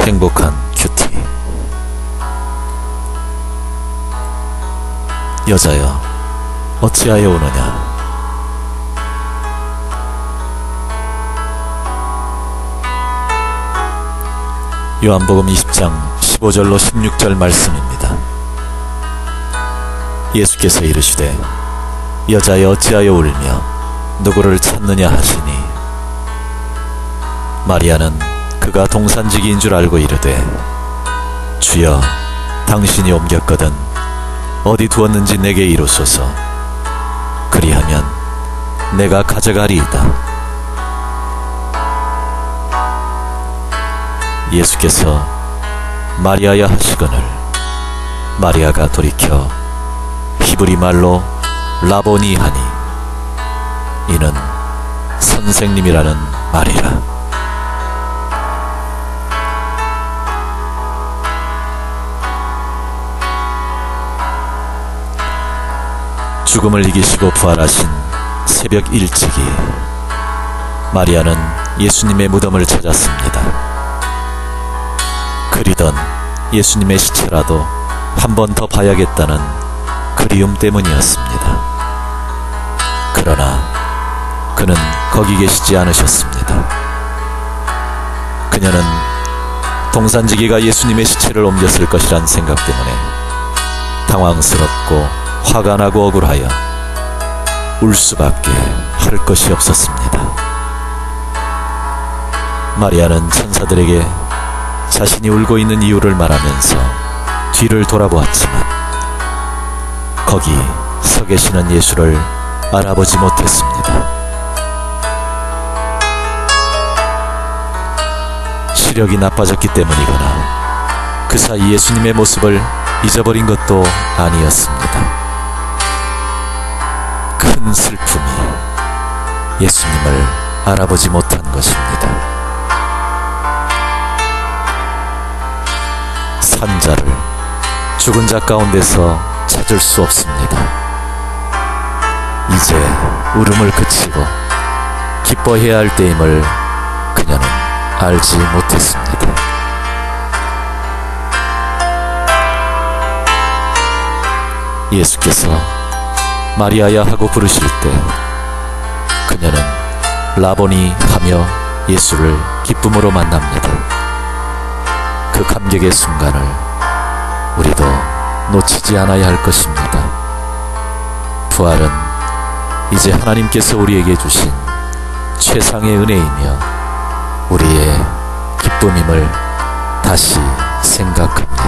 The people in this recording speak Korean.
행복한 큐티. 여자여 어찌하여 오느냐? 요한복음 20장 15절로 16절 말씀입니다. 예수께서 이르시되 여자여 어찌하여 울며 누구를 찾느냐 하시니? 마리아는 그가 동산지기인 줄 알고 이르되 주여 당신이 옮겼거든 어디 두었는지 내게 이루소서. 그리하면 내가 가져가리이다. 예수께서 마리아야 하시거늘 마리아가 돌이켜 히브리 말로 라보니 하니 이는 선생님이라는 말이라 죽음을 이기시고 부활하신 새벽 일찍이 마리아는 예수님의 무덤을 찾았습니다. 그리던 예수님의 시체라도 한 번 더 봐야겠다는 그리움 때문이었습니다. 그러나 그는 거기 계시지 않으셨습니다. 그녀는 동산지기가 예수님의 시체를 옮겼을 것이란 생각 때문에 당황스럽고 화가 나고 억울하여 울 수밖에 할 것이 없었습니다. 마리아는 천사들에게 자신이 울고 있는 이유를 말하면서 뒤를 돌아보았지만 거기 서 계시는 예수를 알아보지 못했습니다. 시력이 나빠졌기 때문이거나 그 사이 예수님의 모습을 잊어버린 것도 아니었습니다. 예수님을 알아보지 못한 것입니다. 산자를 죽은 자 가운데서 찾을 수 없습니다. 이제 울음을 그치고 기뻐해야 할 때임을 그녀는 알지 못했습니다. 예수께서 마리아야 하고 부르실 때 그녀는 라보니 하며 예수를 기쁨으로 만납니다. 그 감격의 순간을 우리도 놓치지 않아야 할 것입니다. 부활은 이제 하나님께서 우리에게 주신 최상의 은혜이며 우리의 기쁨임을 다시 생각합니다.